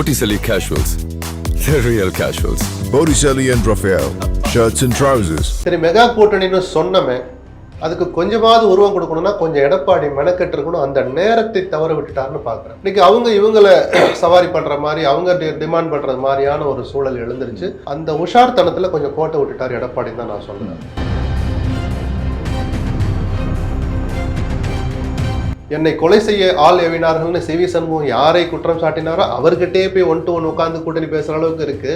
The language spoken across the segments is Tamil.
Botticelli Casuals. The real casuals. Botticelli and Raphael, shirts and trousers. சரி மெகா கூட்டணின்னு சொன்னமே அதுக்கு கொஞ்சமாவது உருவம் கொடுக்கணும்னா கொஞ்சம் எடப்பாடி மெனக்கெட்டு இருக்கணும் அந்த நேரத்தை தவற விட்டுட்டாருன்னு பார்க்குறேன் இன்னைக்கு அவங்க இவங்களை சவாரி பண்ணுற மாதிரி அவங்க டிமாண்ட் பண்ணுற மாதிரியான ஒரு சூழல் எழுந்துருச்சு அந்த உஷார்த்தனத்தில் கொஞ்சம் கோட்டை விட்டுட்டார் எடப்பாடின்னு தான் நான் சொல்லுவேன் என்னை கொலை செய்ய ஆள் எவினார்கள்னு சி வி சண்முகம் யாரை குற்றம் சாட்டினாரோ அவர்கிட்டயே போய் ஒன் டு ஒன் உட்காந்து கூட்டணி பேசுற அளவுக்கு இருக்கு.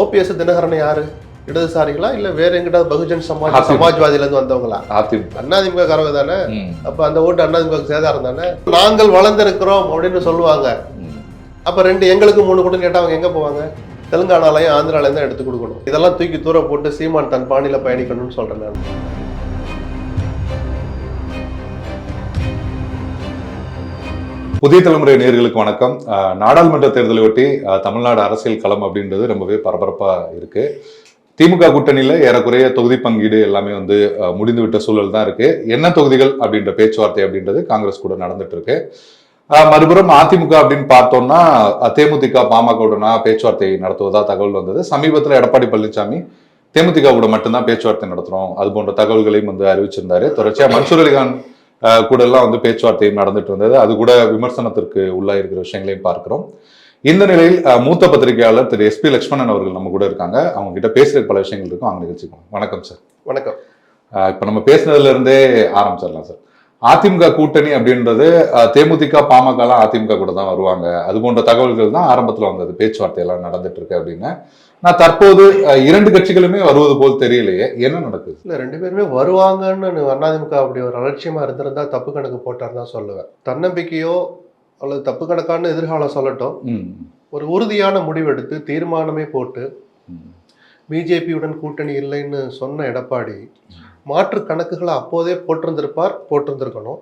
ஓபிஎஸ் தினகரன் யாரு? இடதுசாரிகளா? இல்ல வேற எங்கிட்டாவது பகுஜன் சமாஜ் அதிமுக. சமாஜ்வாதியில இருந்து வந்தவங்களா? அதிமுக அண்ணாதிமுக காரங்க தானே. அப்ப அந்த ஓட்டு அண்ணாதிமுக சேதாரம் தானே? நாங்கள் வளர்ந்திருக்கிறோம் அப்படின்னு சொல்லுவாங்க. அப்ப ரெண்டு எங்களுக்கு மூணு கூட்டம் கேட்டா அவங்க எங்க போவாங்க? தெலுங்கானாலையும் ஆந்திராலையும் தான் எடுத்து கொடுக்கணும். இதெல்லாம் தூக்கி தூர போட்டு சீமான் தன் பாணியில பயணிக்கணும்னு சொல்றேன் நான். புதிய தலைமுறை நேர்களுக்கு வணக்கம். நாடாளுமன்ற தேர்தலை ஒட்டி தமிழ்நாடு அரசியல் களம் அப்படின்றது ரொம்பவே பரபரப்பா இருக்கு. திமுக கூட்டணியில ஏறக்குறைய தொகுதி பங்கீடு எல்லாமே வந்து அஹ், முடிந்துவிட்ட சூழல் தான் இருக்கு. என்ன தொகுதிகள் அப்படின்ற பேச்சுவார்த்தை அப்படின்றது காங்கிரஸ் கூட நடந்துட்டு இருக்கு. மறுபுறம் அதிமுக அப்படின்னு பார்த்தோம்னா தேமுதிக பாமகவுடனா பேச்சுவார்த்தை நடத்துவதா தகவல் வந்தது. சமீபத்தில் எடப்பாடி பழனிசாமி தேமுதிக கூட மட்டும்தான் பேச்சுவார்த்தை நடத்துறோம். அது போன்ற தகவல்களையும் வந்து அறிவிச்சிருந்தாரு. தொடர்ச்சியா மன்சூர் அலிகான் கூட எல்லாம் வந்து பேச்சுவார்த்தையும் நடந்துட்டு இருந்தது. அது கூட விமர்சனத்திற்கு உள்ளாயிருக்கிற விஷயங்களையும் பார்க்கிறோம். இந்த நிலையில் மூத்த பத்திரிகையாளர் திரு. எஸ்பி லட்சுமணன் அவர்கள் நம்ம கூட இருக்காங்க. அவங்க கிட்ட பேசுற பல விஷயங்கள் இருக்கும். அவங்க நிகழ்ச்சிக்கும் வணக்கம் சார். வணக்கம். இப்ப நம்ம பேசுனதுல இருந்தே ஆரம்பிச்சிடலாம் சார். அதிமுக கூட்டணி அப்படின்றது தேமுதிக பாமக எல்லாம் அதிமுக கூட தான் வருவாங்க. அது போன்ற தகவல்கள் தான் ஆரம்பத்துல வந்தது. பேச்சுவார்த்தை எல்லாம் நடந்துட்டு இருக்கு அப்படின்னு. நான் தற்போது இரண்டு கட்சிகளுமே வருவது போல் தெரியலையே. என்ன நடக்குது? இல்ல ரெண்டு பேருமே வருவாங்கன்னு அண்ணாதிமுக அப்படி ஒரு அலட்சியமா இருந்திருந்தா தப்பு கணக்கு போட்டார் தான் சொல்லுவேன். தன்னம்பிக்கையோ அல்லது தப்பு கணக்கான எதிர்காலம் சொல்லட்டும். ஒரு உறுதியான முடிவெடுத்து தீர்மானமே போட்டு. பிஜேபியுடன் கூட்டணி இல்லைன்னு சொன்ன எடப்பாடி மாற்று கணக்குகளை அப்போதே போட்டிருந்திருப்பார் போட்டிருந்திருக்கணும்.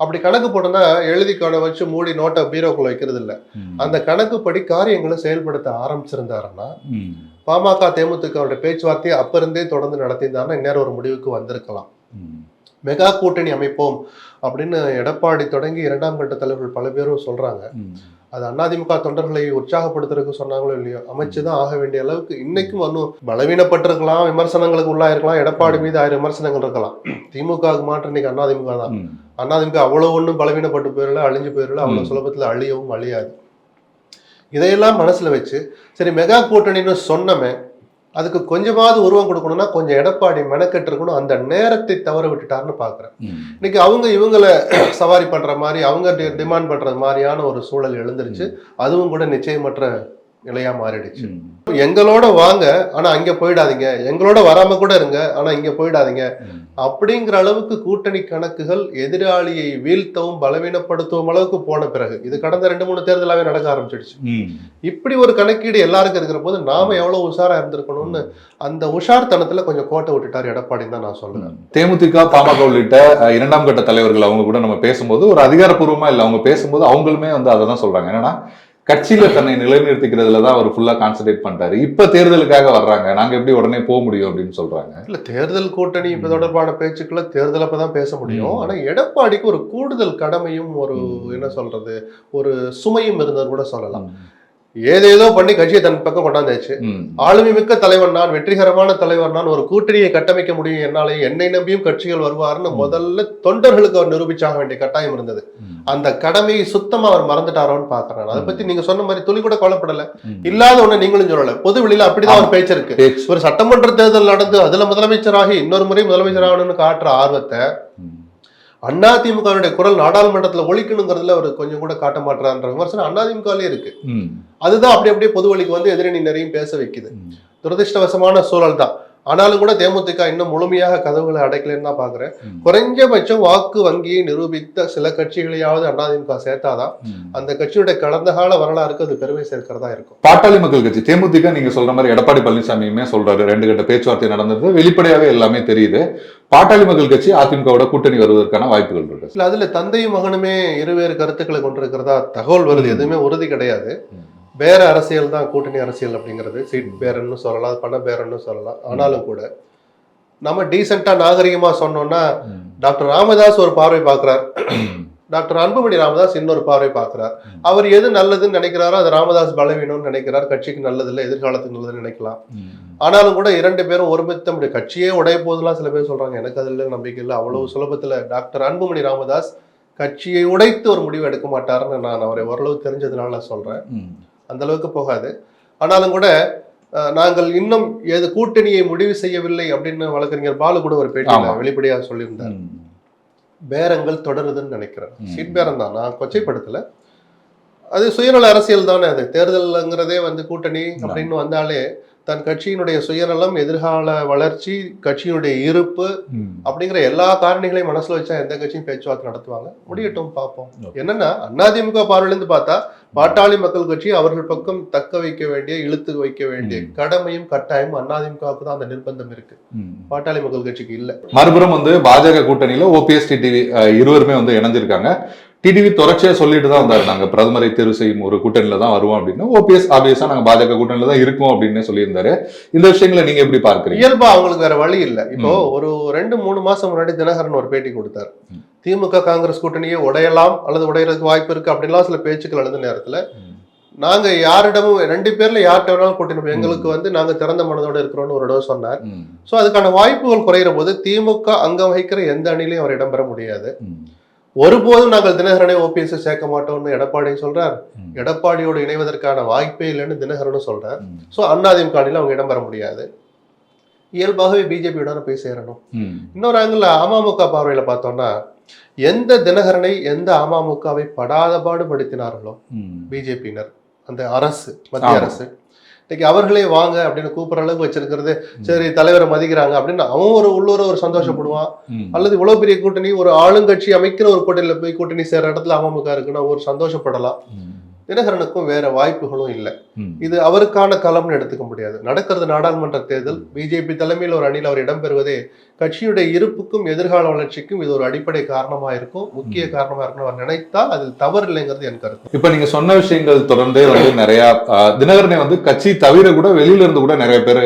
அப்படி கணக்கு போட்டோன்னா எழுதி கண வச்சு மூடி நோட்டை பீரோக்குள்ள வைக்கிறது இல்லை. அந்த கணக்குப்படி காரியங்களை செயல்படுத்த ஆரம்பிச்சிருந்தாருன்னா. பாமக தேமுதிகவுடைய பேச்சுவார்த்தையை அப்ப இருந்தே தொடர்ந்து நடத்தியிருந்தாருன்னா இந்நேரம் ஒரு முடிவுக்கு வந்திருக்கலாம். மெகா கூட்டணி அமைப்போம் அப்படின்னு எடப்பாடி தொடங்கி இரண்டாம் கட்ட தலைவர்கள் பல பேரும் சொல்றாங்க. அது அதிமுக தொண்டர்களை உற்சாகப்படுத்துறதுக்கு சொன்னாங்களோ இல்லையோ அமைச்சுதான் ஆக வேண்டிய அளவுக்கு இன்னைக்கும் இன்னும் பலவீனப்பட்டிருக்கலாம் விமர்சனங்களுக்கு உள்ளாயிருக்கலாம் எடப்பாடி மீது ஆயிரம் விமர்சனங்கள் இருக்கலாம். திமுகவுக்கு மாற்று இன்னைக்கு அதிமுக தான். அதிமுக அவ்வளவு ஒன்றும் பலவீனப்பட்டு போயிடல அழிஞ்சு போயிடல அவ்வளவு ம். சுலபத்துல அழியவும் அழியாது. இதையெல்லாம் மனசுல வச்சு சரி மெகா கூட்டணின்னு சொன்னமே அதுக்கு கொஞ்சமாவது உருவம் கொடுக்கணும்னா கொஞ்சம் எடப்பாடி மெனக்கெட்டு இருக்கணும். அந்த நேரத்தை தவற விட்டுட்டாருன்னு பாக்குறேன். ம். இன்னைக்கு அவங்க இவங்களை சவாரி பண்ற மாதிரி அவங்க டிமாண்ட் பண்றது மாதிரியான ஒரு சூழல் எழுந்துருச்சு. அதுவும் கூட நிச்சயமற்ற நிலையா மாறிடுச்சு. எங்களோட வாங்க ஆனா அங்க போயிடாதீங்க. எங்களோட வராம கூட இருங்க ஆனா இங்க போயிடாதீங்க. அப்படிங்கிற அளவுக்கு கூட்டணி கணக்குகள் எதிராளியை வீழ்த்தவும் பலவீனப்படுத்தவும் அளவுக்கு போன பிறகு இது கடந்த ரெண்டு மூணு தேர்தலாவே நடக்க ஆரம்பிச்சிடுச்சு. இப்படி ஒரு கணக்கீடு எல்லாருக்கும் இருக்கிற போது நாம எவ்வளவு உஷாரா இருந்திருக்கணும்னு அந்த உஷார்த்தனத்துல கொஞ்சம் கோட்டை விட்டுட்டார் எடப்பாடின்னு தான் நான் சொல்லுவேன் தேமுதிக பாமக உள்ளிட்ட இரண்டாம் கட்ட தலைவர்கள் அவங்க கூட நம்ம பேசும்போது ஒரு அதிகாரப்பூர்வமா இல்ல அவங்க பேசும்போது அவங்களுமே வந்து அதை தான் சொல்றாங்க. என்னன்னா கட்சியில தன்னை நிலைநிறுத்திக்கிறதுல தான் அவர் ஃபுல்லா கான்சென்ட்ரேட் பண்றாரு. இப்ப தேர்தலுக்காக வர்றாங்க. நாங்க எப்படி உடனே போக முடியும் அப்படின்னு சொல்றாங்க. இல்ல தேர்தல் கூட்டணி இப்ப தொடர்பான பேச்சுக்களை தேர்தல் அப்பதான் பேச முடியும். ஆனா எடப்பாடிக்கு ஒரு கூடுதல் கடமையும் ஒரு. என்ன சொல்றது ஒரு சுமையும் இருந்தது கூட சொல்லலாம். ஏதேதோ பண்ணி கட்சியை தன் பக்கம் கொண்டாந்தாச்சு. ஆளுமை மிக்க தலைவன் நான் வெற்றிகரமான தலைவர் நான் ஒரு கூட்டணியை கட்டமைக்க முடியும் என்னாலே என்னை நம்பியும் கட்சிகள் வருவாருன்னு ம். முதல்ல தொண்டர்களுக்கு அவர் நிரூபிச்சாக வேண்டிய கட்டாயம் இருந்தது. அந்த கடமையை சுத்தமா அவர் மறந்துட்டாரோன்னு பாக்குறேன் அதை. பத்தி நீங்க சொன்ன மாதிரி துளி கூட கவலைப்படல ம். இல்லாத ஒண்ணு நீங்களும் சொல்லல பொது வெளியில அப்படிதான் ஒரு. பேச்சு இருக்கு. ஒரு சட்டமன்ற தேர்தல் நடந்து அதுல முதலமைச்சராகி இன்னொரு முறை முதலமைச்சர் ஆகணும்னு காட்டுற ஆர்வத்தை ம். அதிமுகவுடைய குரல் நாடாளுமன்றத்துல ஒழிக்கணுங்கிறதுல அவர் கொஞ்சம் கூட காட்ட மாட்டான்ற விமர்சனம் அதிமுகலயே இருக்கு ம். அதுதான் அப்படி அப்படியே பொது வழிக்கு வந்து எதிரணியினரையும் பேச வைக்குது. துரதிருஷ்டவசமான சூழல் தான் ஆனாலும் கூட தேமுதிக இன்னும் முழுமையாக கதவுகளை அடைக்கலன்னு தான் பாக்குறேன். குறைஞ்சபட்சம் வாக்கு வங்கியை நிரூபித்த சில கட்சிகளையாவது அதிமுக சேர்த்தாதான். அந்த கட்சியுடைய கடந்த கால வரலாறுக்கு அது பெருமை சேர்க்கிறதா இருக்கும் பாட்டாளி மக்கள் கட்சி தேமுதிக நீங்க சொல்ற மாதிரி எடப்பாடி பழனிசாமியுமே சொல்றாரு ரெண்டு கட்ட பேச்சுவார்த்தை நடந்தது வெளிப்படையாவே எல்லாமே தெரியுது பாட்டாளி மக்கள் கட்சி அதிமுகவோட கூட்டணி வருவதற்கான வாய்ப்புகள் இருக்கு இல்ல அதுல தந்தையும் மகனுமே இருவேறு கருத்துக்களை கொண்டிருக்கிறதா தகவல் வருது. எதுவுமே உறுதி கிடையாது. வேற அரசியல் தான் கூட்டணி அரசியல் அப்படிங்கிறது சீட் பேரன்னு சொல்லலாம் பண பேரன்னு சொல்லலாம் ஆனாலும் கூட நம்ம டீசெண்டா நாகரிகமா சொன்னோம்னா. டாக்டர் ராமதாஸ் ஒரு பார்வை பார்க்கிறார். டாக்டர் அன்புமணி ராமதாஸ் இன்னொரு பார்வை பார்க்கிறார். அவர் எது நல்லதுன்னு நினைக்கிறாரோ அது ராமதாஸ் பலவீனம்னு நினைக்கிறார். கட்சிக்கு நல்லதில்லை எதிர்காலத்துக்கு நல்லதுன்னு நினைக்கலாம் ஆனாலும் கூட இரண்டு பேரும் ஒருமித்த முடியும் கட்சியே உடைய போதெல்லாம் சில பேர் சொல்றாங்க எனக்கு அதில் நம்பிக்கை இல்லை. அவ்வளவு சுலபத்துல டாக்டர் அன்புமணி ராமதாஸ் கட்சியை உடைத்து ஒரு முடிவு எடுக்க மாட்டாருன்னு நான் அவரை ஓரளவு தெரிஞ்சதுனால நான் சொல்றேன். அந்த அளவுக்கு போகாது. ஆனாலும் கூட நாங்கள் இன்னும் எது கூட்டணியை முடிவு செய்யவில்லை அப்படின்னு வழக்கறிஞர் பாலு கூட ஒரு பேட்டியில. வெளிப்படையாக சொல்லியிருந்தார். பேரங்கள் தொடருதுன்னு நினைக்கிறேன். சீட் பேரம் தான். நான் கொச்சைப்படுத்தல. அது சுயநல அரசியல் தானே அது. தேர்தலுங்கிறதே வந்து கூட்டணி அப்படின்னு வந்தாலே தன் கட்சியினுடைய சுயநலம் எதிர்கால வளர்ச்சி கட்சியினுடைய இருப்பு அப்படிங்கிற எல்லா காரணிகளையும் மனசுல வச்சா எந்த கட்சியும் பேச்சுவார்த்தை நடத்துவாங்க. முடியட்டும் பார்ப்போம். என்னன்னா அதிமுக பார்வையிலிருந்து பார்த்தா பாட்டாளி மக்கள் கட்சி அவர்கள் பக்கம் தக்க வைக்க வேண்டிய இழுத்து வைக்க வேண்டிய. கடமையும் கட்டாயமும் அதிமுகவுக்கு தான் அந்த நிர்பந்தம் இருக்கு. பாட்டாளி மக்கள் கட்சிக்கு இல்ல. மறுபுறம் வந்து பாஜக கூட்டணியில ஓபிஎஸ் டிடிவி இருவருமே வந்து இணைஞ்சிருக்காங்க. டிடிவி தொடர்ச்சியா சொல்லிட்டு தான் வந்தாரு. நாங்க பிரதமரை தேர்வு செய்யும் ஒரு கூட்டணியில தான் வருவோம் அப்படின்னு. ஓபிஎஸ் ஆபியஸா நாங்க பாஜக கூட்டணியில தான் இருக்கோம் அப்படின்னு சொல்லியிருந்தாரு. இந்த விஷயங்களை நீங்க எப்படி பார்க்கறீங்க? இயல்பா அவங்களுக்கு வேற வழி இல்ல. இப்போ ஒரு ரெண்டு மூணு மாசம் முன்னாடி தினகரன் ஒரு பேட்டி கொடுத்தார். திமுக காங்கிரஸ் கூட்டணியை உடையலாம் அல்லது உடையறதுக்கு வாய்ப்பு இருக்கு அப்படின்லாம் சில பேச்சுக்கள் எழுந்த நேரத்துல நாங்க யாரிடமும் ரெண்டு பேர்ல யார்கிட்ட வேணாலும் கூட்டணி போய் எங்களுக்கு வந்து நாங்க திறந்த மனதோட இருக்கிறோம்னு ஒரு தடவை சொன்னார். சோ அதுக்கான வாய்ப்புகள் குறையிற போது திமுக அங்கம் வகிக்கிற எந்த அணிலையும் அவர் இடம்பெற முடியாது. ஒருபோதும் நாங்கள் தினகரனை ஓபிஎஸ் சேர்க்க மாட்டோம்னு எடப்பாடி சொல்றார். எடப்பாடியோடு இணைவதற்கான வாய்ப்பே இல்லைன்னு தினகரனும் சொல்றார். ஸோ அதிமுக அணியில அவங்க இடம்பெற முடியாது இயல்பாகவே பிஜேபியோட போய் சேரணும். இன்னொரு ஆங்கிள் அமமுக பார்வையில பார்த்தோம்னா எந்த தினகரனை எந்த அமமுகவை படாத பாடுபடுத்தினார்களோ. பிஜேபியினர் அந்த அரசு மத்திய. அரசு இன்னைக்கு அவர்களே வாங்க அப்படின்னு கூப்பிடுற அளவுக்கு வச்சிருக்கிறது சரி தலைவரை மதிக்கிறாங்க அப்படின்னு அவன் ஒரு உள்ளூர ஒரு சந்தோஷப்படுவான். அல்லது இவ்வளவு பெரிய கூட்டணி ஒரு ஆளுங்கட்சி அமைக்கிற ஒரு கூட்டணியில போய் கூட்டணி சேர்ற இடத்துல அமமுக இருக்குன்னா ஒரு சந்தோஷப்படலாம். தினகரனுக்கும் வேற வாய்ப்புகளும் இல்லை. இது அவருக்கான களம்னு எடுத்துக்க முடியாது. நடக்கிறது நாடாளுமன்ற தேர்தல் பிஜேபி தலைமையில் ஒரு அணியில் அவர் இடம்பெறுவதே கட்சியுடைய இருப்புக்கும் எதிர்கால வளர்ச்சிக்கும் இது ஒரு அடிப்படை காரணமா இருக்கும். முக்கிய காரணமா இருக்கும்னு அவர் நினைத்தால் அதில் தவறு இல்லைங்கிறது என் கருத்து. இப்ப நீங்க சொன்ன விஷயங்கள் தொடர்ந்தே வந்து நிறைய தினகரனை வந்து கட்சி தவிர கூட வெளியில இருந்து கூட நிறைய பேர்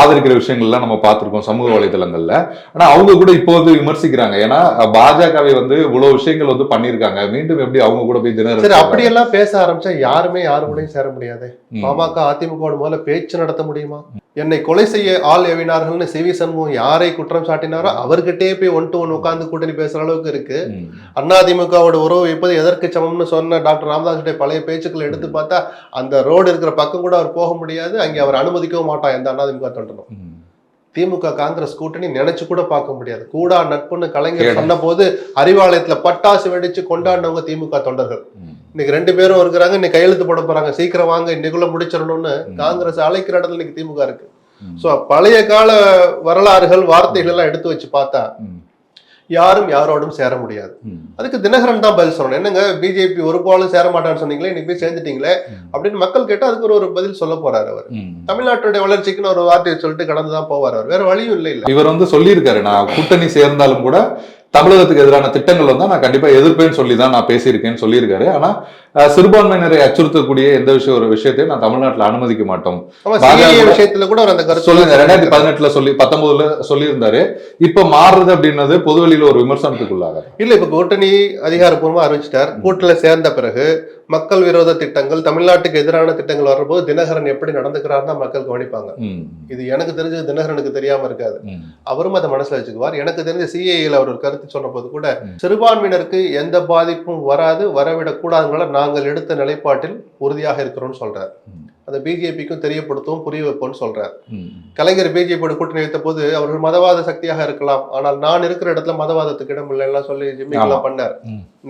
ஆதரிக்கிற விஷயங்கள்லாம் நம்ம பார்த்திருக்கோம் சமூக வலைதளங்கள்ல. ஆனா அவங்க கூட இப்போ வந்து விமர்சிக்கிறாங்க. ஏன்னா பாஜகவை வந்து இவ்வளவு விஷயங்கள் வந்து பண்ணிருக்காங்க மீண்டும் எப்படி அவங்க கூட போய் தினகரன் அப்படியெல்லாம் பேச ஆரம்பிச்சா யாருமே யாரு கூடயும் சேர முடியாது. பாமக அதிமுக முதல்ல பேச்சு நடத்த முடியுமா? என்னை கொலை செய்ய ஆள் எவினார்கள்னு சி. வி. சண்முகம் யாரை குற்றம் சாட்டினாரோ அவர்கிட்டயே போய் ஒன் டு ஒன் உட்கார்ந்து கூட்டணி பேசுற அளவுக்கு இருக்கு. ம். அதிமுகவோட உறவு இப்போது எதற்கு சமம்னு சொன்ன டாக்டர் ராமதாஸுடைய பழைய பேச்சுக்களை எடுத்து பார்த்தா அந்த ரோடு இருக்கிற பக்கம் கூட அவர் போக முடியாது அங்கே அவர் அனுமதிக்கவும் மாட்டான் எந்த அதிமுக தொண்டனும். ம். திமுக காங்கிரஸ் கூட்டணி நினைச்சு கூட பார்க்க முடியாது கூடா நட்புன்னு கலைஞர். சொன்ன போது அறிவாலயத்துல பட்டாசு வெடிச்சு கொண்டாடினவங்க திமுக தொண்டர்கள். இன்னைக்கு ரெண்டு பேரும் இருக்கிறாங்க இன்னைக்கு கையெழுத்து போட போறாங்க சீக்கிரம் வாங்க இன்னைக்குள்ள முடிச்சிடணும்னு. காங்கிரஸ் அழைக்கிற இடத்துல இன்னைக்கு திமுக இருக்கு. சோ பழைய கால வரலாறுகள் வார்த்தைகள் எல்லாம் எடுத்து வச்சு பார்த்தா. யாரும் யாரோடும் சேர முடியாது. அதுக்கு தினகரன் தான் பதில் சொல்லணும் என்னங்க பிஜேபி ஒரு போலும் சேர மாட்டான்னு சொன்னீங்களே இன்னைக்கு போய் சேர்ந்துட்டீங்களே. அப்படின்னு மக்கள் கேட்டா அதுக்கு ஒரு ஒரு பதில் சொல்ல போறாரு அவர். தமிழ்நாட்டுடைய வளர்ச்சிக்குன்னு ஒரு வார்த்தையை சொல்லிட்டு கடந்து தான் போவார் அவர் வேற வழியும் இல்லை இல்ல இவர் வந்து சொல்லியிருக்காரு நான் கூட்டணி சேர்ந்தாலும் கூட தமிழகத்துக்கு எதிரான திட்டங்கள் வந்தா நான் கண்டிப்பா எதிர்ப்பேன்னு சொல்லி தான் நான் பேசியிருக்கேன்னு சொல்லியிருக்காரு ஆனா சிறுபான்மையினரை அச்சுறுத்தக்கூடிய எந்த விஷயம் ஒரு விஷயத்தையும் நான் தமிழ்நாட்டுல அனுமதிக்க மாட்டோம். விஷயத்துல கூட அந்த கருத்து சொல்லுங்க ரெண்டாயிரத்தி பதினெட்டுல சொல்லி பத்தொன்பதுல சொல்லியிருந்தாரு. இப்ப மாறுறது அப்படின்னது பொதுவெளியில ஒரு விமர்சனத்துக்குள்ளாக இல்ல இப்ப கூட்டணி அதிகாரப்பூர்வமா அறிவிச்சிட்டார். கூட்டணியில சேர்ந்த பிறகு மக்கள் விரோத திட்டங்கள் தமிழ்நாட்டுக்கு எதிரான திட்டங்கள் வர்றபோது தினகரன் எப்படி நடந்துக்கிறாருன்னா மக்கள் கவனிப்பாங்க. இது எனக்கு தெரிஞ்சது தினகரனுக்கு தெரியாம இருக்காது. அவரும் அதை மனசுல வச்சுக்குவார். எனக்கு தெரிஞ்ச சிஏஏல அவர் ஒரு கருத்து சொன்ன போது கூட. சிறுபான்மையினருக்கு எந்த பாதிப்பும் வராது வரவிடக் கூடாதுங்கள நாங்கள் எடுத்த நிலைப்பாட்டில் உறுதியாக இருக்கிறோம்னு சொல்கிறார் அதை பிஜேபிக்கும் தெரியப்படுத்தவும் புரிய வைப்போம்னு சொல்றார். கலைஞர் பிஜேபியோட கூட்டணி வைத்த போது அவர்கள் மதவாத சக்தியாக இருக்கலாம். ஆனால் நான் இருக்கிற இடத்துல மதவாதத்துக்கு இடம் இல்லைன்னா சொல்லி ஜிம்மிக்கெல்லாம் பண்ணார்.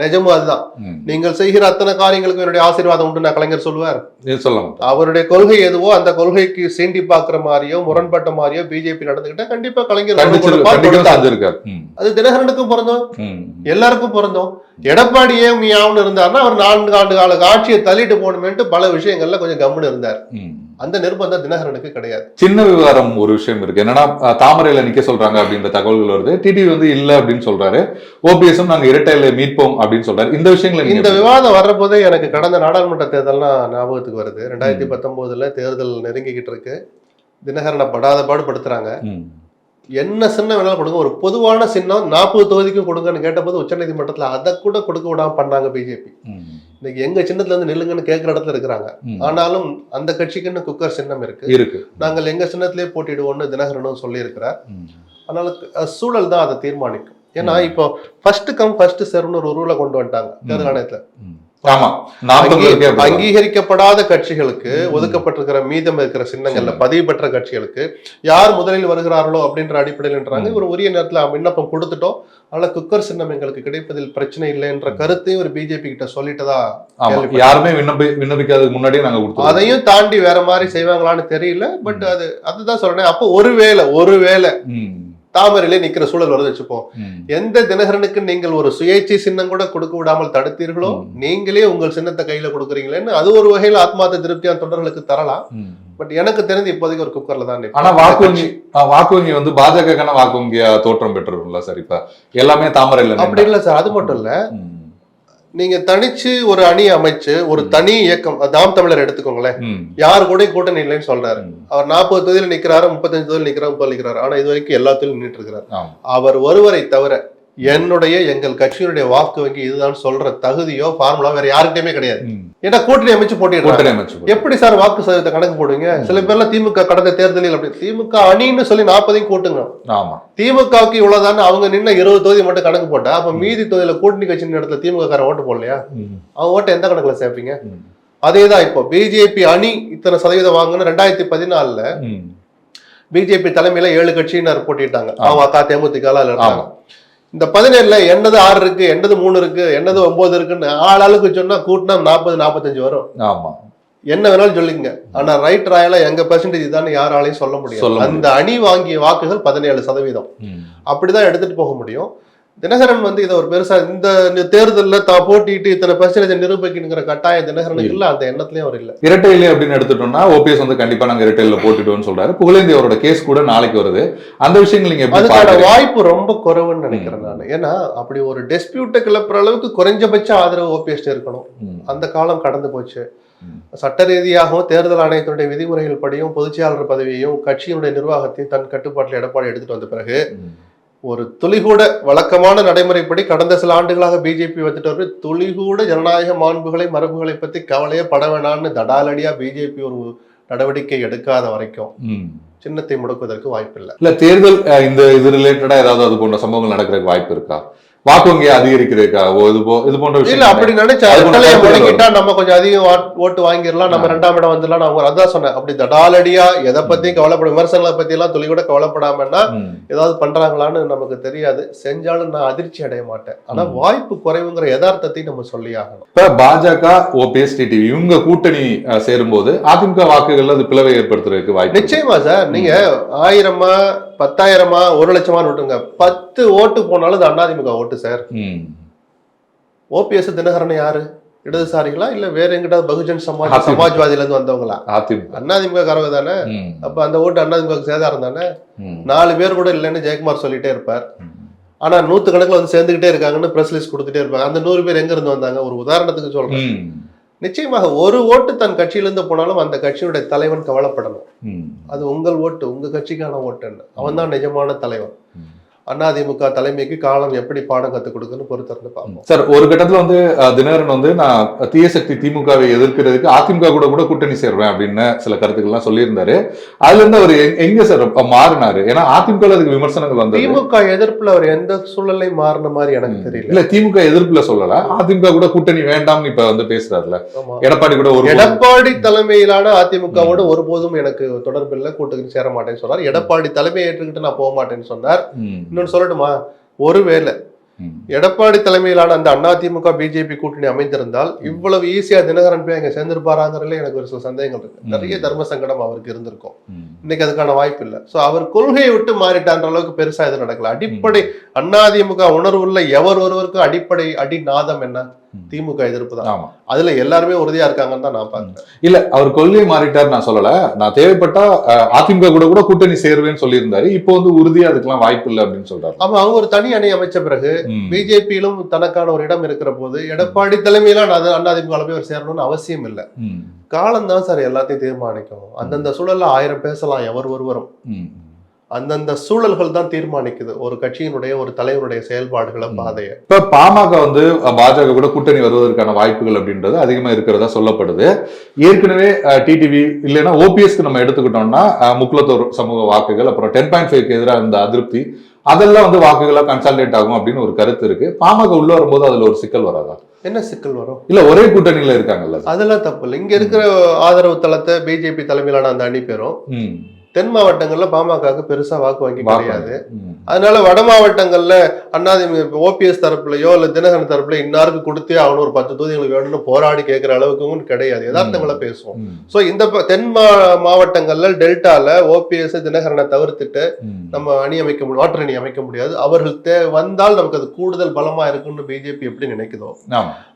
நிஜமும் அதுதான். நீங்கள் செய்கிற அத்தனை காரியங்களுக்கும் என்னுடைய ஆசீர்வாதம் உண்டு நான் கலைஞர் சொல்லுவார். சொல்லலாம் அவருடைய கொள்கை எதுவோ அந்த கொள்கைக்கு சீண்டி பாக்குற மாதிரியோ முரண்பட்ட மாதிரியோ பிஜேபி நடந்துகிட்டா கண்டிப்பா கலைஞர் அது தினகரனுக்கும் பொருந்தும். ம், எல்லாருக்கும் பொருந்தும். எடப்பாடியே மியாவுன்னு இருந்தாருன்னா அவர் நான்கு ஆண்டு கால ஆட்சியை தள்ளிட்டு போகணுமேன்ட்டு பல விஷயங்கள்ல கொஞ்சம் கம்முன்னு இருந்தார். ம். அந்த நிர்பந்தம் தினகரனுக்கு கிடையாது. சின்ன விவகாரம் ஒரு விஷயம் இருக்கு. என்னன்னா தாமரையில நிக்க சொல்றாங்க அப்படின்ற தகவல்கள் வருது. டிடி வந்து இல்ல அப்படின்னு சொல்றாரு. ஓபிஎஸும் நாங்க இரட்டையில மீட்போம் அப்படின்னு சொல்றாரு. இந்த விஷயங்களை இந்த விவாதம் வர்றபோதே எனக்கு கடந்த நாடாளுமன்ற தேர்தல்லாம் ஞாபகத்துக்கு வருது. ரெண்டாயிரத்தி பத்தொன்பதுல தேர்தல் நெருங்கிக்கிட்டு இருக்கு. தினகரனை படாத பாடு படுத்துறாங்க என்ன சின்னம் வேணாலும் கொடுங்க. ஒரு பொதுவான சின்னம் நாற்பது தொகுதிக்கும் கொடுங்கன்னு கேட்டபோது உச்சநீதிமன்றத்துல அதை கூட கொடுக்க விடாம பண்ணாங்க பிஜேபி. இன்னைக்கு எங்க சின்னத்துல இருந்து நில்லுங்கன்னு கேட்கிற இடத்துல இருக்கிறாங்க. ஆனாலும் அந்த கட்சிக்குன்னு குக்கர் சின்னம் இருக்கு. இருக்கு. நாங்கள் எங்க சின்னத்திலே போட்டிடுவோம்னு தினகரனும் சொல்லியிருக்கிறார். அதனால சூழல் தான் அதை தீர்மானிக்கும். ஏன்னா இப்போ ஃபர்ஸ்ட் கம் ஃபர்ஸ்ட் செர்வ்னு ஒரு ரூலை கொண்டு வந்துட்டாங்க. தேர்தல் ஆணையத்துல. ஆமா. அங்கீகரிக்கப்படாத கட்சிகளுக்கு ஒதுக்கப்பட்டிருக்கிற மீதம் இருக்கிற சின்னங்கள்ல பதிவு பெற்ற கட்சிகளுக்கு யார் முதலில் வருகிறார்களோ அப்படின்ற அடிப்படையில்ன்றாங்க. ஒரு உரிய நேரத்துல விண்ணப்பம் கொடுத்துட்டோம். அதனால குக்கர் சின்னம் எங்களுக்கு கிடைப்பதில் பிரச்சனை இல்லைன்ற கருத்தையும் ஒரு பிஜேபி கிட்ட சொல்லிட்டதா. யாருமே விண்ணப்பி விண்ணப்பிக்காததுக்கு முன்னாடியே நாங்க கொடுத்தோம் அதையும் தாண்டி வேற மாதிரி செய்வாங்களான்னு தெரியல. பட் அது அதுதான் சொல்றேன். அப்போ ஒருவேளை ஒருவேளை. தாமரையிலே நிக்கிற சூழல் வருது வச்சுப்போம். எந்த தினகரனுக்கு நீங்கள் ஒரு சுயேட்சை சின்னம் கூட கொடுக்க விடாமல் தடுத்தீர்களோ. நீங்களே உங்கள் சின்னத்தை கையில கொடுக்குறீங்களேன்னு அது ஒரு வகையில் ஆத்மார்த்த திருப்தியான தொண்டர்களுக்கு தரலாம். பட் எனக்கு தெரிஞ்சு இப்போதைக்கு ஒரு குக்கர்ல தான். ஆனா வாக்கு வங்கி ஆ, வாக்கு வங்கி வந்து பாஜகக்கான வாக்கு வங்கியா தோற்றம் பெற்றுரும்ல சார் இப்ப எல்லாமே தாமரையில அப்படி இல்ல சார் அது மட்டும் இல்ல. நீங்க தனிச்சு ஒரு அணி அமைச்சு ஒரு தனி இயக்கம் தாம் தமிழர் எடுத்துக்கோங்களேன். யாரு கூட கூட்டணி இல்லைன்னு சொல்றாரு. அவர் நாற்பது தொகுதியில நிக்கிறாரு முப்பத்தஞ்சு தொகுதியில் நிக்கிறாரு முப்பது நிக்கிறாரு ஆனா இது வரைக்கும் எல்லா தொழிலும் நின்றுட்டு இருக்கிறார். அவர் ஒருவரை தவிர என்னுடைய எங்கள் கட்சியினுடைய வாக்கு வங்கி இதுதான் சொல்ற தகுதியோ ஃபார்முலா வேற யாருக்கிட்டயுமே கிடையாது. ஏன்னா கூட்டணி அமைச்சு போட்டிடுறாங்க. எப்படி சார் வாக்கு சதவீதத்தை கணக்கு போடுவீங்க சில பேர்லாம் திமுக கடந்த தேர்தலில் அப்படி திமுக அணின்னு சொல்லி நாற்பதையும் கூட்டுங்க ஆமா திமுகவுக்கு இவ்வளவுதான் அவங்க நின்ன இருபது தொகுதி மட்டும் கணக்கு போட்டா அப்ப மீதி தொகுதியில கூட்டணி கட்சி இடத்துல திமுக காரன் ஓட்டு போடலையா. அவங்க ஓட்டு எந்த கணக்குல சேர்ப்பீங்க. அதேதான் இப்போ பிஜேபி அணி இத்தனை சதவீதம் வாங்கணும் ரெண்டாயிரத்தி பதினாலுல. பிஜேபி தலைமையில ஏழு கட்சியினர் போட்டிட்டாங்க ஆமா. பாமக தேமுதிக இருந்தாங்க. இந்த பதினேழுல என்னது ஆறு இருக்கு என்னது மூணு இருக்கு என்னது ஒன்பது இருக்குன்னு ஆள் ஆளுக்கு சொன்னா கூட்டினா நாற்பது நாற்பத்தஞ்சு வரும். ஆமா. என்ன வேணாலும் சொல்லுங்க ஆனா ரைட் ராயலா எங்க பெர்சன்டேஜ் தான் யாராலையும் சொல்ல முடியும். அந்த அணி வாங்கிய வாக்குகள் பதினேழு சதவீதம். அப்படிதான் எடுத்துட்டு போக முடியும். தினகரன் வந்து இதை ஒரு பெருசா இந்த தேர்தல்ல தான் போட்டிட்டு இத்தனை பெர்சன்டேஜ் நிரூபிக்கணுங்கிற கட்டாயம் தினகரனுக்கு இல்ல அந்த எண்ணத்துலயும் அவர் இல்ல. இரட்டை இலை அப்படின்னு எடுத்துட்டோம்னா ஓபிஎஸ் வந்து கண்டிப்பா நாங்க இரட்டை இலையில போட்டுட்டோம்னு சொல்றாரு. புகழேந்தி அவரோட கேஸ் கூட நாளைக்கு வருது. அந்த விஷயங்கள் நீங்க அதுக்கான வாய்ப்பு ரொம்ப குறைவுன்னு நினைக்கிறேன் நான். ஏன்னா அப்படி ஒரு டிஸ்பியூட்டை கிளப்புற அளவுக்கு குறைஞ்சபட்ச ஆதரவு ஓபிஎஸ் இருக்கணும். அந்த காலம் கடந்து போச்சு. சட்ட ரீதியாகவும் தேர்தல் ஆணையத்தினுடைய விதிமுறைகள் படியும் பொதுச்செயலாளர் பதவியையும் கட்சியினுடைய நிர்வாகத்தையும் தன் கட்டுப்பாட்டில் எடப்பாடி எடுத்துட்டு வந்த பிறகு. ஒரு துளிகூட வழக்கமான நடைமுறைப்படி கடந்த சில ஆண்டுகளாக பிஜேபி வந்துட்டு வருது துளிகூட ஜனநாயக மாண்புகளை மரபுகளை பத்தி கவலையே பட வேணாம்னு தடாலடியா பிஜேபி ஒரு நடவடிக்கை எடுக்காத வரைக்கும். சின்னத்தை முடக்குவதற்கு வாய்ப்பில்லை இல்ல தேர்தல் அஹ், இந்த இது ரிலேட்டடா ஏதாவது அது போன்ற சம்பவங்கள் நடக்கிறதுக்கு வாய்ப்பு இருக்கா வாக்கு வங்கியை அதிகரிக்கிறதுக்கா? ஓ, இது போ இது போன்ற இல்ல விஷயம் அப்படி நினைச்சா முடக்கிட்டா நம்ம கொஞ்சம் அதிகம் வாட்- ஓட்டு வாங்கிடலாம் நம்ம. ரெண்டாம் இடம் வந்துடலாம். நான் அதான் சொன்னேன். அப்படி தடாலடியா எதை பத்தியும் கவலைப்பட விமர்சனங்களை பத்தி எல்லாம் துளி கூட கவலைப்படாமன்னா. ஏதாவது பண்றாங்களான்னு நமக்கு தெரியாது. செஞ்சாலும் நான் அதிர்ச்சி அடைய மாட்டேன். ஆனா. வாய்ப்பு குறைவுங்கிற யதார்த்தத்தையும் நம்ம சொல்லி ஆகணும். இப்ப பாஜக ஓபிஎஸ் டிடிவி இவங்க கூட்டணி சேரும்போது அதிமுக வாக்குகள்ல அது பிளவை ஏற்படுத்துறதுக்கு வாய்ப்பு. நிச்சயமா சார். நீங்க ஆயிரமா பத்தாயிரமா ஒரு லட்சமா விட்டுங்க பத்து ஓட்டு போனாலும் அது அதிமுக ஓட்டு சார். ஓபிஎஸ் தினகரன் யாரு இடதுசாரிகளா இல்ல வேற எங்கிட்ட பகுஜன் சமாஜ் அதிமுக. சமாஜ்வாதியில இருந்து வந்தவங்களா அதிமுக அதிமுக கரவை தானே. அப்ப அந்த ஓட்டு அதிமுக சேதாரம் தானே. நாலு பேர் கூட இல்லைன்னு ஜெயக்குமார் சொல்லிட்டே இருப்பார். ஆனா நூத்து கணக்குல வந்து சேர்ந்துகிட்டே இருக்காங்கன்னு பிரஸ் லிஸ்ட் கொடுத்துட்டே இருப்பாங்க அந்த நூறு பேர் எங்க இருந்து வந்தாங்க ஒரு உதாரணத்துக்கு சொல்றேன். நிச்சயமாக ஒரு ஓட்டு தன் கட்சியிலிருந்து போனாலும் அந்த கட்சியுடைய தலைவன் கவலைப்படணும். அது உங்கள் ஓட்டு உங்க கட்சிக்கான ஓட்டுன்னு அவன் தான் நிஜமான தலைவன். அதிமுக தலைமைக்கு காலம் எப்படி பாடம் கத்துக் கொடுக்குன்னு பொறுத்திருந்து பார்ப்போம். சார் ஒரு கட்டத்துல வந்து தினகரன் வந்து நான் தீய சக்தி திமுகவை எதிர்க்கிறதுக்கு அதிமுக கூட கூட கூட்டணி சேர்வேன் அப்படின்னு சில கருத்துக்கள்லாம் சொல்லியிருந்தாரு. அதுல இருந்து அவர் எங்க- சார் மாறினாரு? ஏன்னா அதிமுக அதுக்கு விமர்சனங்கள் வந்தது. திமுக எதிர்ப்புல அவர் எந்த சூழலையும் மாறின மாதிரி எனக்கு தெரியல. இல்ல திமுக எதிர்ப்புல சொல்லல. அதிமுக கூட கூட்டணி வேண்டாம்னு இப்ப வந்து பேசுறாருல. எடப்பாடி கூட ஒரு எடப்பாடி தலைமையிலான அதிமுகவோட ஒருபோதும் எனக்கு தொடர்பு இல்லை கூட்டத்தில் சேர மாட்டேன்னு சொன்னார். எடப்பாடி தலைமையை ஏற்றுக்கிட்டு நான் போக மாட்டேன்னு சொன்னார். ம், இன்னொன்னு சொல்லட்டுமா? ஒருவேளை எடப்பாடி தலைமையிலான அந்த அதிமுக பிஜேபி கூட்டணி அமைந்திருந்தால் இவ்வளவு ஈஸியா தினகரன் போய் அங்க சேர்ந்திருப்பாராங்கிறதுல எனக்கு ஒரு சில சந்தேகங்கள் இருக்கு. நிறைய தர்ம சங்கடம் அவருக்கு இருந்திருக்கும். இன்னைக்கு அதுக்கான வாய்ப்பு இல்லை. சோ அவர் கொள்கையை விட்டு மாறிட்டான்ற அளவுக்கு பெருசா எதுவும் நடக்கல. அடிப்படை அதிமுக உணர்வுள்ள எவர் ஒருவருக்கும் அடிப்படை அடிநாதம் என்ன. திமுக எதிர்ப்பு தான். ஆமா. அதுல எல்லாருமே உறுதியா இருக்காங்கன்னு தான் நான் பாக்குறேன் இல்ல அவர் கொள்கை மாறிட்டார் நான் சொல்லல. நான் தேவைப்பட்டா அதிமுக கூட கூட கூட்டணி சேருவேன்னு சொல்லியிருந்தாரு. இப்போ வந்து உறுதியா அதுக்கெல்லாம் வாய்ப்பு இல்லை அப்படின்னு சொல்றாரு. ஆமா அவங்க ஒரு தனி அணி அமைச்ச பிறகு பிஜேபியிலும் தனக்கான ஒரு இடம் இருக்கிற போது எடப்பாடி தலைமையில நான் அதிமுக போய் அவர் சேரணும்னு அவசியம் இல்லை. காலம் தான் சார் எல்லாத்தையும் தீர்மானிக்கும். அந்தந்த சூழல்ல ஆயிரம் பேசலாம் எவர் ஒருவரும். அந்தந்த சூழல்கள் தான் தீர்மானிக்குது. ஒரு கட்சியினுடைய ஒரு தலைவருடைய செயல்பாடுகளை பாதையை. இப்ப பாமக வந்து பாஜக கூட கூட்டணி வருவதற்கான வாய்ப்புகள் அப்படின்றது அதிகமா இருக்கிறதா சொல்லப்படுது. ஏற்கனவே டிடிவி இல்லைன்னா ஓபிஎஸ்க்கு நம்ம எடுத்துக்கிட்டோம்னா முக்குலத்தோர் சமூக வாக்குகள் அப்புறம் டென் பாயிண்ட் ஃபைவ்க்கு எதிராக இருந்த அதிருப்தி அதெல்லாம் வந்து வாக்குகளா கன்சால்டேட் ஆகும் அப்படின்னு ஒரு கருத்து இருக்கு. பாமக உள்ள வரும்போது அதுல ஒரு சிக்கல் வராதா? என்ன சிக்கல் வரும்? இல்ல ஒரே கூட்டணியில இருக்காங்கல்ல. அதெல்லாம் தப்பு இல்லை. இங்க இருக்கிற ஆதரவு தளத்தை பிஜேபி தலைமையிலான அந்த அணி பெறும். தென் மாவட்டங்கள்ல பாமகவுக்கு பெருசா வாக்கு வங்கி கிடையாது. அதனால வட மாவட்டங்கள்ல அண்ணாதிமுக ஓபிஎஸ் தரப்புலயோ இல்ல தினகரன் தரப்புல இன்னாருக்கு கொடுத்தே அவனு ஒரு பத்து தொகுதிகளுக்கு வேணும்னு போராடி கேட்கிற அளவுக்கும் கிடையாது. யதார்த்தங்களை பேசுவோம். சோ இந்த தென் மாவட்டங்கள்ல டெல்டால ஓபிஎஸ் தினகரனை தவிர்த்துட்டு. நம்ம அணி அமைக்க முடியும் மாற்று அணி அமைக்க முடியாது. அவர்கள் வந்தால் நமக்கு அது கூடுதல் பலமா இருக்கும்னு பிஜேபி எப்படி நினைக்குதோ.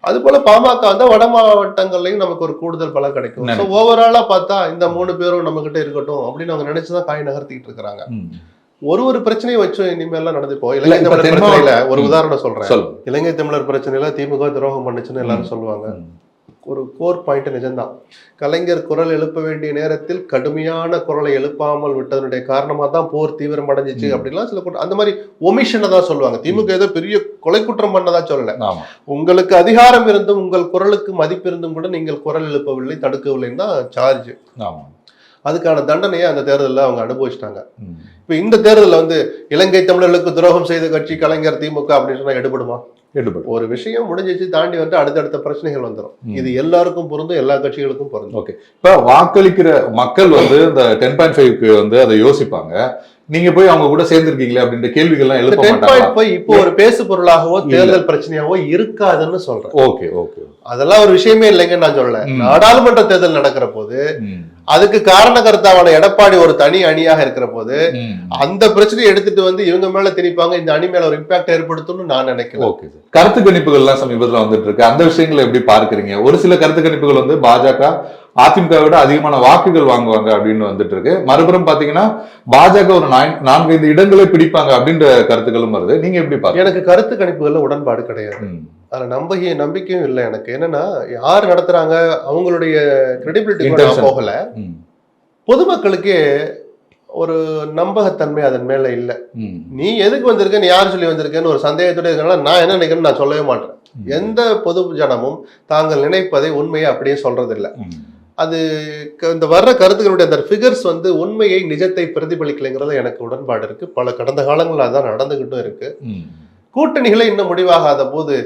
அது போல பாமக வந்தா வட மாவட்டங்கள்லயும் நமக்கு ஒரு கூடுதல் பலம் கிடைக்கும். ஓவராலா பார்த்தா இந்த மூணு பேரும் நம்ம கிட்ட இருக்கட்டும் அப்படின்னு அவங்க நினைச்சுதான் காய் நகர்த்திட்டு இருக்கிறாங்க. ஒரு ஒரு பிரச்சனையை வச்சு இனிமேல்லாம் நடந்து போ இல்ல, இலங்கை இப்ப தமிழர் பிரச்சனையில ஒரு. உதாரணம் சொல்றேன். இலங்கை தமிழர் பிரச்சனையில திமுக துரோகம் பண்ணுச்சுன்னு எல்லாரும் சொல்லுவாங்க. ஒரு கோர் பாயிண்ட் நிஜம்தான். கலைஞர் குரல் எழுப்ப வேண்டிய நேரத்தில் கடுமையான குரலை எழுப்பாமல் விட்டதனுடைய காரணமா தான் போர் தீவிரம் அடைஞ்சிச்சு. அப்படின்லாம் சில அந்த மாதிரி ஒமிஷனை தான் சொல்லுவாங்க. திமுக ஏதோ பெரிய கொலை குற்றம் பண்ணதா சொல்லல. உங்களுக்கு அதிகாரம் இருந்தும் உங்கள் குரலுக்கு மதிப்பு இருந்தும் கூட நீங்கள் குரல் எழுப்பவில்லை தடுக்கவில்லைன்னு தான் சார்ஜ் அதுக்கான தண்டனையை அந்த தேர்தலில் அவங்க அனுபவிச்சிட்டாங்க. இப்போ இந்த தேர்தலில் வந்து இலங்கை தமிழர்களுக்கு துரோகம் செய்த கட்சி கலைஞர் திமுக அப்படின்னு சொன்னா எடுபடுமா? எடுபடும். ஒரு விஷயம் முடிஞ்சிச்சு தாண்டி வந்து அடுத்தடுத்த பிரச்சனைகள் வந்துடும். இது எல்லாருக்கும் பொருந்தும் எல்லா கட்சிகளுக்கும் பொருந்தும். ஓகே. இப்ப வாக்களிக்கிற மக்கள் வந்து இந்த டென் பாயிண்ட் ஃபைவ்க்கு வந்து அதை யோசிப்பாங்க. நீங்க போய் அவங்க கூட சேர்ந்திருக்கீங்களே அப்படின்ற கேள்விகள்லாம் எழுப்ப பாயிண்ட் ஃபைவ் இப்போ ஒரு பேசு பொருளாகவோ தேர்தல் பிரச்சனையாவோ இருக்காதுன்னு சொல்றேன். ஓகே ஓகே அதெல்லாம் ஒரு விஷயமே இல்லைங்கன்னு நான் சொல்லல. ம். நாடாளுமன்ற தேர்தல் நடக்கிற போது. அதுக்கு காரணகர்த்தாவான எடப்பாடி ஒரு தனி அணியாக இருக்கிற போது. அந்த பிரச்சனையை எடுத்துட்டு வந்து இவங்க மேல திணிப்பாங்க. இந்த அணி மேல ஒரு இம்பாக்ட் ஏற்படுத்தும்னு நான் நினைக்கிறேன். ஓகே சார் கருத்து கணிப்புகள்லாம் சமீபத்துல வந்துட்டு இருக்கு. அந்த விஷயங்களை எப்படி பார்க்கறீங்க? ஒரு சில கருத்து கணிப்புகள் வந்து பாஜக அதிமுக விட அதிகமான வாக்குகள் வாங்குவாங்க அப்படின்னு வந்துட்டு இருக்கு. மறுபுறம் பாத்தீங்கன்னா பாஜக ஒரு நான்கு- நான்கைந்து இடங்களை பிடிப்பாங்க அப்படின்ற கருத்துக்களும் வருது. நீங்க எப்படி பாருங்க எனக்கு கருத்து கணிப்புகள்ல உடன்பாடு கிடையாது. அதுல நம்பிக்கை நம்பிக்கையும் இல்லை. எனக்கு என்னன்னா யார் நடத்துறாங்க அவங்களுடைய கிரெடிபிலிட்டி. போகல. பொதுமக்களுக்கே ஒரு நம்பகத்தன்மை அதன் மேல இல்ல. நீ எதுக்கு வந்திருக்க நீ யார் சொல்லி வந்திருக்கேன்னு ஒரு சந்தேகத்தோட இருக்கனால நான் என்ன நினைக்கிறேன்னு நான் சொல்லவே மாட்டேன். எந்த பொது ஜனமும் தாங்கள் நினைப்பதை உண்மையை அப்படியே சொல்றது இல்ல அது இந்த வர்ற கருத்துக்களுடைய அந்த ஃபிகர்ஸ் வந்து உண்மையை நிஜத்தை பிரதிபலிக்கலைங்கிறதுல எனக்கு உடன்பாடு இருக்கு. பல கடந்த காலங்களில் அதான் நடந்துகிட்டும் இருக்கு. கூட்டணிகளை இன்னும் முடிவாகாத போது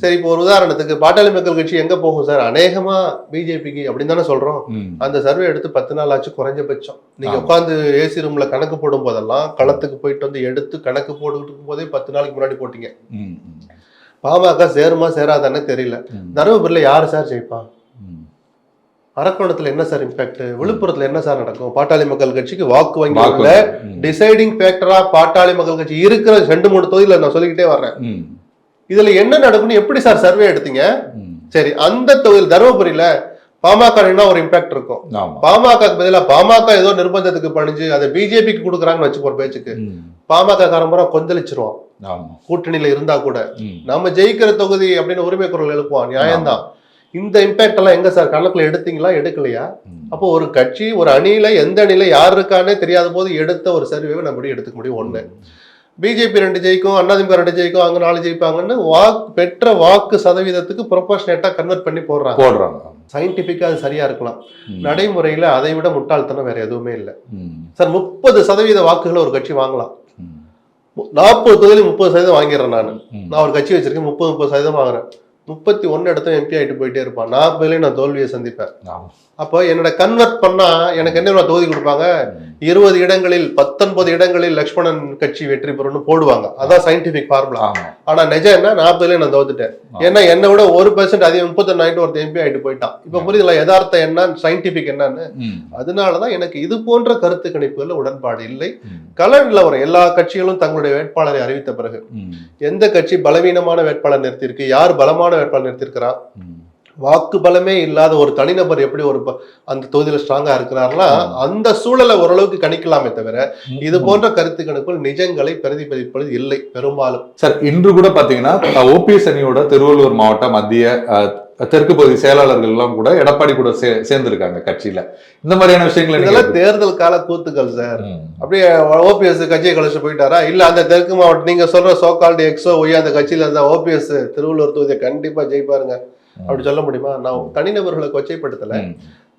சரி இப்போ ஒரு உதாரணத்துக்கு பாட்டாளி மக்கள் கட்சி எங்க போகும் சார்? அநேகமா பிஜேபிக்கு அப்படின்னு தானே சொல்றோம். அந்த சர்வே எடுத்து பத்து நாள் ஆச்சு குறைஞ்சபட்சம். நீங்க. உட்காந்து ஏசி ரூம்ல கணக்கு போடும் போதெல்லாம் களத்துக்கு போயிட்டு வந்து எடுத்து கணக்கு போட்டுக்கிட்டு இருக்கும் போதே பத்து நாளைக்கு முன்னாடி போட்டீங்க. பாமக சேருமா சேராதானே தெரியல. தருமபுரியில யாரு சார் ஜெயிப்பா? அரக்கோணத்துல என்ன சார் இம்பாக்ட் விழுப்புரத்துல என்ன சார் நடக்கும்? பாட்டாளி மக்கள் கட்சிக்கு வாக்கு வங்கி டிசைடிங் ஃபேக்டரா பாட்டாளி மக்கள் கட்சி இருக்கிற ரெண்டு மூணு தொகுதியில நான் சொல்லிக்கிட்டே வர்றேன். இதுல என்ன நடக்கும்னு எப்படி சார் சர்வே எடுத்தீங்க? சரி அந்த தொகுதியில் தருமபுரியில பாமக ஒரு இம்பாக்ட் இருக்கும். பாமக பதிலா பாமக ஏதோ நிர்பந்தத்துக்கு பணிஞ்சு அதை பிஜேபிக்கு கொடுக்குறாங்கன்னு வச்சுக்கோ ஒரு பேச்சுக்கு. பாமக காரம்பரா கொந்தளிச்சிருவான். ஆமா. கூட்டணியில இருந்தா கூட. நம்ம ஜெயிக்கிற தொகுதி அப்படின்னு உரிமை குரல் எழுப்புவான். நியாயம்தான். இந்த இம்பாக்ட் எல்லாம் எங்க சார் கணக்குல எடுத்தீங்களா? எடுக்கலையா? அப்போ ஒரு கட்சி ஒரு அணியில எந்த அணியில யார் இருக்கானே தெரியாத போது எடுத்த ஒரு சர்வேவை நம்ம எடுத்துக்க முடியும். ஒண்ணு. பிஜேபி ரெண்டு ஜெயிக்கும் அதிமுக ரெண்டு ஜெயிக்கும் அங்க நாலு ஜெயிப்பாங்கன்னு வாக்கு பெற்ற வாக்கு சதவீதத்துக்கு ப்ரொபோஷனேட்டா கன்வெர்ட் பண்ணி போடுறாங்க. போடுறாங்க. சயின்டிபிக்கா அது சரியா இருக்கலாம். நடைமுறையில அதை விட முட்டாள்தனம் வேற எதுவுமே இல்லை. சார் முப்பது சதவீத வாக்குகளை ஒரு கட்சி வாங்கலாம். நாற்பது தொகுதி முப்பது சதவீதம் வாங்கிடுறேன் நான். நான் ஒரு கட்சி வச்சிருக்கேன் முப்பது முப்பது சதவீதம் வாங்குறேன். முப்பத்தி ஒன்னு இடத்துல எம்பி ஆயிட்டு போயிட்டே இருப்பான். நாற்பதுலயும் நான் தோல்வியை சந்திப்பேன். அப்போ என்னோட கன்வெர்ட் பண்ணா எனக்கு என்ன தொகுதி கொடுப்பாங்க? இருபது இடங்களில் பத்தொன்பது இடங்களில் லக்ஷ்மணன் கட்சி வெற்றி பெறும்னு போடுவாங்க. அதான் சயின்டிபிக் ஃபார்முலா ஆனா நிஜம் என்ன? நாற்பதுலயும் நான் தோத்துட்டேன். ஏன்னா என்னை விட ஒரு பெர்சென்ட் அதிகம் முப்பத்தொன்னு ஆயிட்டு ஒரு எம்பி ஆயிட்டு போயிட்டான். இப்ப புரியுதுல யதார்த்தம் என்ன சயின்டிபிக் என்னன்னு. அதனாலதான் எனக்கு இது போன்ற கருத்து கணிப்புகள்ல உடன்பாடு இல்லை. ம். கள நிலவரம் எல்லா கட்சிகளும் தங்களுடைய வேட்பாளரை அறிவித்த பிறகு. எந்த கட்சி பலவீனமான வேட்பாளர் நிறுத்தியிருக்கு? யார் பலமான வேட்பாளர் நிறுத்திருக்கிறா ம். வாக்கு பலமே இல்லாத ஒரு தனிநபர் எப்படி ஒரு அந்த தொகுதியில ஸ்ட்ராங்கா இருக்கிறாருன்னா அந்த சூழலை ஓரளவுக்கு கணிக்கலாமே தவிர இது போன்ற கருத்து கணிப்புகள் நிஜங்களை பிரதிபலிப்பது இல்லை பெரும்பாலும். சார் இன்று கூட பாத்தீங்கன்னா ஓபிஎஸ் அணியோட திருவள்ளூர் மாவட்ட மத்திய தெற்கு பகுதி செயலாளர்கள் எல்லாம் கூட எடப்பாடி கூட சே சேர்ந்திருக்காங்க கட்சியில. இந்த மாதிரியான விஷயங்களை இதெல்லாம் தேர்தல் கால கூத்துக்கள் சார். அப்படியே ஓபிஎஸ் கட்சியை கழிச்சு போயிட்டாரா? இல்ல அந்த தெற்கு மாவட்டம் நீங்க சொல்ற சோகால்டு எக்ஸோ ஒய் அந்த கட்சியில இருந்தா ஓபிஎஸ் திருவள்ளூர் தொகுதியை கண்டிப்பா ஜெயிப்பாருங்க. அப்படி சொல்ல முடியுமா? நான் தனிநபர்களை கொச்சைப்படுத்தல.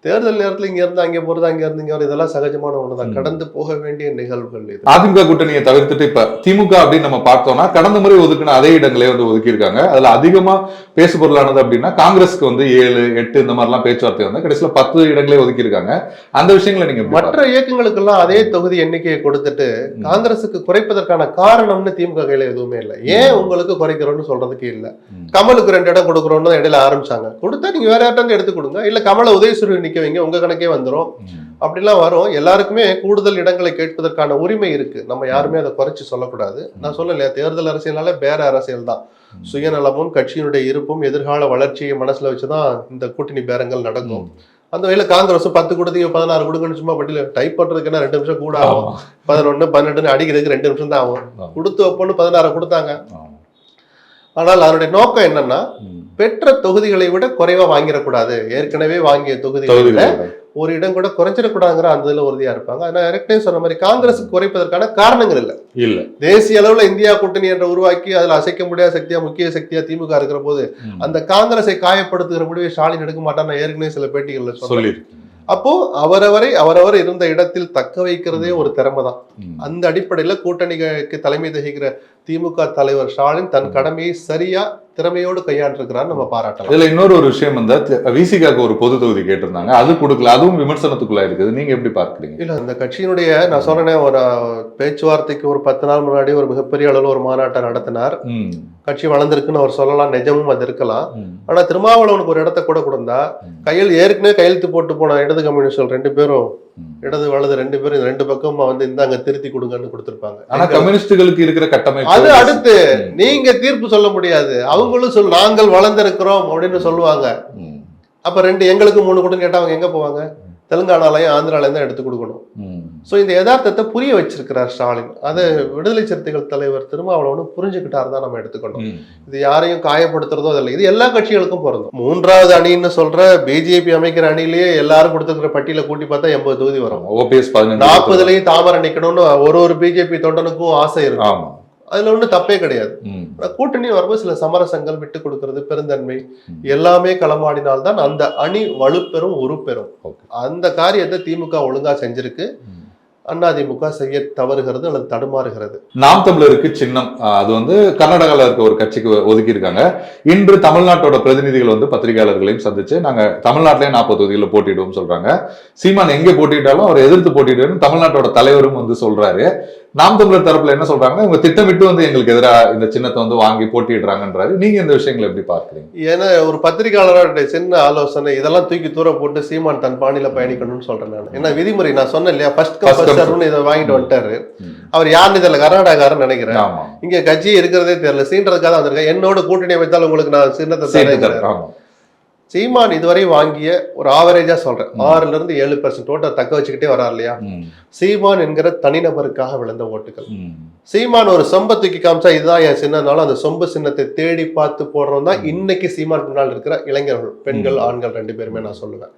தேர்தல் நேரத்துல இங்க இருந்து அங்க போறது அங்க இருந்து இங்க இதெல்லாம் சகஜமான ஒண்ணுதான். கடந்து போக வேண்டிய நிகழ்வுகள் இது. அதிமுக கூட்டணியை தவிர்த்துட்டு இப்ப திமுக அப்படின்னு நம்ம பார்த்தோம்னா கடந்த முறை ஒதுக்கின அதே இடங்களே வந்து ஒதுக்கி இருக்காங்க அதுல அதிகமா பேசு பொருளானது அப்படின்னா காங்கிரஸ்க்கு வந்து ஏழு எட்டு இந்த மாதிரிலாம் பேச்சுவார்த்தை வந்து கடைசியில பத்து இடங்களே ஒதுக்கி இருக்காங்க அந்த விஷயங்களை நீங்க மற்ற இயக்கங்களுக்கெல்லாம் அதே தொகுதி எண்ணிக்கையை கொடுத்துட்டு ம். காங்கிரசுக்கு குறைப்பதற்கான காரணம்னு திமுக கையில எதுவுமே இல்லை. ஏன் உங்களுக்கு குறைக்கிறோம்னு சொல்றதுக்கு இல்ல. கமலுக்கு ரெண்டு இடம் கொடுக்குறோம்னு இடையில ஆரம்பிச்சாங்க. கொடுத்தா நீங்க வேற யார்ட்டாந்து எடுத்து கொடுங்க. இல்ல கமலை உதயசூரியன் நிக்க வைங்க உங்க கணக்கே வந்துரும். ம். அப்படிலாம் வரும். எல்லாருக்குமே கூடுதல் இடங்களை கேட்பதற்கான உரிமை இருக்கு. நம்ம யாருமே அதை குறைச்சு சொல்லக்கூடாது. நான் சொல்லலையா தேர்தல் அரசியல்னால பேர அரசியல் தான். சுயநலமும் கட்சியினுடைய இருப்பும் எதிர்கால வளர்ச்சியை மனசுல வச்சுதான் இந்த கூட்டணி பேரங்கள் நடக்கும். அந்த வகையில காங்கிரஸ் பத்து கொடுத்தீங்க பதினாறு கொடுங்கன்னு சும்மா பட்டியல டைப் பண்றதுக்கு என்ன ரெண்டு நிமிஷம் கூட ஆகும். பதினொன்னு பன்னெண்டுன்னு அடிக்கிறதுக்கு ரெண்டு நிமிஷம் தான் ஆகும். கொடுத்து வைப்போன்னு பதினாறு கொடுத்தாங்க. ஆனால் அதனுடைய நோக்கம் என்னன்னா. பெற்ற தொகுதிகளை விட குறைவா வாங்கிடக்கூடாது. ஏற்கனவே வாங்கிய தொகுதிகளை ஒரு இடம் கூட குறைஞ்சிடக்கூடாதுங்கிற அந்த இதுல உறுதியா இருப்பாங்க. ஆனா ஏற்கனவே சொன்ன மாதிரி காங்கிரஸ் குறைப்பதற்கான காரணங்கள் இல்ல. இல்ல. தேசிய அளவுல இந்தியா கூட்டணி என்ற உருவாக்கி அதுல அசைக்க முடியாத சக்தியா முக்கிய சக்தியா திமுக இருக்கிற போது. அந்த காங்கிரஸை காயப்படுத்துகிற முடிவை ஸ்டாலின் எடுக்க மாட்டான்னு ஏற்கனவே சில பேட்டிகள்ல சொன்னேன். சொல்லி அப்போ அவரவரை அவரவர் இருந்த இடத்தில் தக்க வைக்கிறதே ஒரு திறமை தான். அந்த அடிப்படையில கூட்டணிக்கு தலைமை தகிக்கிற திமுக தலைவர் ஸ்டாலின் தன் கடமையை சரியா திறமையோடு கையாண்டிருக்கிறார் நம்ம பாராட்டலாம். இதுல இன்னொரு ஒரு விஷயம் வந்து விசிகாக்கு ஒரு பொது தொகுதி கேட்டிருந்தாங்க. அது கொடுக்கல அதுவும் விமர்சனத்துக்குள்ள இருக்குது. நீங்க எப்படி பார்க்கறீங்க? இல்ல அந்த கட்சியினுடைய நான் சொன்னேன் ஒரு பேச்சுவார்த்தைக்கு ஒரு பத்து நாள் முன்னாடி ஒரு மிகப்பெரிய அளவில் ஒரு மாநாட்டை நடத்தினார். கட்சி வளர்ந்திருக்குன்னு அவர் சொல்லலாம் நிஜமும் அது இருக்கலாம். ஆனா திருமாவளவனுக்கு ஒரு இடத்த கூட கொடுந்தா. கையில் ஏற்கனவே கையெழுத்து போட்டு போன இடது கம்யூனிஸ்ட்கள் ரெண்டு பேரும். இடது வலது ரெண்டு பேரும் இந்த ரெண்டு பக்கமா வந்து இந்தாங்க திருத்தி கொடுங்கன்னு கொடுத்திருப்பாங்க ஆனா கம்யூனிஸ்டுகளுக்கு இருக்கிற கட்டமைப்பு அது அடுத்து. நீங்க தீர்ப்பு சொல்ல முடியாது அவங்களும் சொல் நாங்கள் வளர்ந்திருக்கிறோம் அப்படின்னு சொல்லுவாங்க. அப்ப ரெண்டு எங்களுக்கு மூணு கூட கேட்டா அவங்க எங்க போவாங்க தெலுங்கானாலையும் ஆந்திராலையும் தான் எடுத்து கொடுக்கணும். ஸோ இந்த யதார்த்தத்தை புரிய வச்சிருக்கிறார் ஸ்டாலின். அதை விடுதலை சிறுத்தைகள் தலைவர் திருமாவளவனும் புரிஞ்சுக்கிட்டாரு தான் நம்ம எடுத்துக்கணும். இது யாரையும் காயப்படுத்துறதோ இல்லை இது எல்லா கட்சிகளுக்கும் பொருந்தும். மூன்றாவது அணின்னு சொல்ற பிஜேபி அமைக்கிற அணிலேயே எல்லாரும் கொடுத்துருக்கிற பட்டியலை கூட்டி பார்த்தா எண்பது தொகுதி வரும். ஓபிஎஸ் நாற்பதுலயும் தாமரை நிக்கணும்னு ஒரு ஒரு பிஜேபி தொண்டனுக்கும் ஆசை இருக்கும் அதுல ஒன்றும் தப்பே கிடையாது. கூட்டணி வரும்போது சில சமரசங்கள் விட்டு கொடுக்கிறது பெருந்தன்மை. எல்லாமே களமாடினால்தான் அந்த அணி வலுப்பெறும் உருப்பெறும். அந்த காரியத்தை திமுக ஒழுங்கா செஞ்சிருக்கு. அதிமுக செய்ய தவறுகிறது அல்லது தடுமாறுகிறது. நாம் தமிழருக்கு சின்னம். அது வந்து கர்நாடகாவில் இருக்க ஒரு கட்சிக்கு ஒதுக்கி இருக்காங்க இன்று தமிழ்நாட்டோட பிரதிநிதிகள் வந்து பத்திரிகையாளர்களையும் சந்திச்சு நாங்க தமிழ்நாட்டிலேயே நாற்பது தொகுதிகளில் போட்டியிடுவோம் சொல்றாங்க. சீமான் எங்க போட்டியிட்டாலும் அவர் எதிர்த்து போட்டியிடுன்னு தமிழ்நாட்டோட தலைவரும் வந்து சொல்றாரு. நாம் தமிழர் தரப்புல என்ன சொல்றாங்கன்னா இவங்க திட்டமிட்டு வந்து எங்களுக்கு எதிராக இந்த சின்னத்தை வந்து வாங்கி போட்டியிடுறாங்கன்றாரு. நீங்க இந்த விஷயங்களை எப்படி பார்க்கறீங்க? ஏன்னா ஒரு பத்திரிகையாளரோட சின்ன ஆலோசனை இதெல்லாம் தூக்கி தூர போட்டு சீமான் தன் பாணியில பயணிக்கணும்னு சொல்றேன் நான். ஏன்னா விதிமுறை நான் சொன்னேன் இல்லையா? First come First come first சர்வ்னு இதை வாங்கிட்டு வந்துட்டாரு. அவர் யாருன்னு தெரியல கர்நாடகாரன் நினைக்கிறேன். இங்க கட்சி இருக்கிறதே தெரியல. சீன்றதுக்காக தான் வந்திருக்கேன் என்னோட கூட்டணி அமைத்தால் உங்களுக்கு நான் சின்னத்தை சீட்டு தரேன் தர- ஆமா சீமான் இதுவரை வாங்கிய ஒரு ஆவரேஜா சொல்றேன். ஆறுல இருந்து ஏழு பர்சன்ட் ஓட்டை தக்க வச்சுக்கிட்டே வரார் இல்லையா. சீமான் என்கிற தனிநபருக்காக விழுந்த ஓட்டுகள். சீமான் ஒரு சொம்பை தூக்கி காமிச்சா இதுதான் என் சின்னனாலும் அந்த சொம்பு சின்னத்தை தேடி பார்த்து போடுறோம் தான் இன்னைக்கு சீமான் பின்னால் இருக்கிற இளைஞர்கள் பெண்கள் ஆண்கள் ரெண்டு பேருமே நான் சொல்லுவேன்.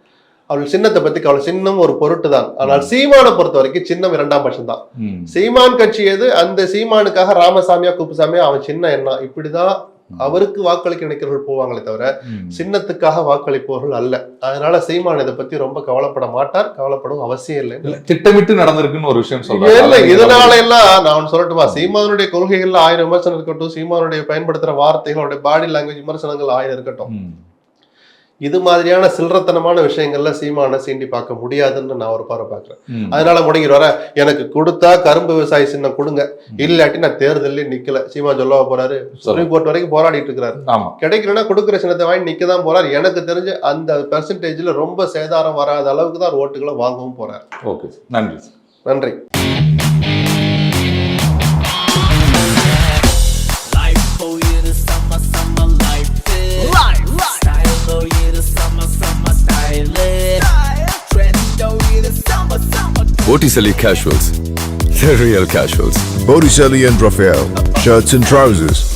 அவள் சின்னத்தை பத்தி அவள் சின்னம் ஒரு பொருட்டு தான். ஆனால் சீமானை பொறுத்த வரைக்கும் சின்னம் இரண்டாம் பட்சம் தான். சீமான் கட்சி எது? அந்த சீமானுக்காக ராமசாமியா குப்புசாமியா அவன் சின்ன என்ன இப்படிதான் அவருக்கு வாக்களிக்க நினைக்கிறவர்கள் போவாங்களே தவிர. சின்னத்துக்காக வாக்களிப்பவர்கள் அல்ல. அதனால சீமான் இதை பத்தி ரொம்ப கவலைப்பட மாட்டார் கவலைப்படும் அவசியம் இல்லை. இல்ல, திட்டமிட்டு நடந்திருக்குன்னு ஒரு விஷயம் இல்ல சொல்றாரு இதனால எல்லாம் நான் சொல்லட்டுமா? சீமானுடைய கொள்கைகள்ல ஆயிரம் விமர்சனம் இருக்கட்டும் சீமானுடைய பயன்படுத்துற வார்த்தைகளோட பாடி லாங்குவேஜ் விமர்சனங்கள் ஆயிரம் இருக்கட்டும். இது மாதிரியான சில்லறத்தனமான விஷயங்கள்ல சீமான சீண்டி பார்க்க முடியாதுன்னு நான் ஒரு பார்வை பார்க்கிறேன். ம். அதனால முடங்கிட்டு வர எனக்கு கொடுத்தா கரும்பு விவசாய சின்னம் கொடுங்க. இல்லாட்டி நான் தேர்தல்ல நிக்கல. சீமா சொல்லவா போறாரு. சுப்ரீம் கோர்ட் வரைக்கும் போராடிட்டு இருக்கிறாரு கிடைக்கலன்னா கொடுக்குற சின்னத்தை வாங்கி நிக்க தான் போறாரு. எனக்கு தெரிஞ்சு அந்த பெர்சன்டேஜ்ல ரொம்ப சேதாரம் வராத அளவுக்கு தான் ஓட்டுகளை வாங்கவும் போறாரு. ஓகே நன்றி நன்றி. Botticelli Casuals. The real casuals. Botticelli and Raphael, shirts and trousers.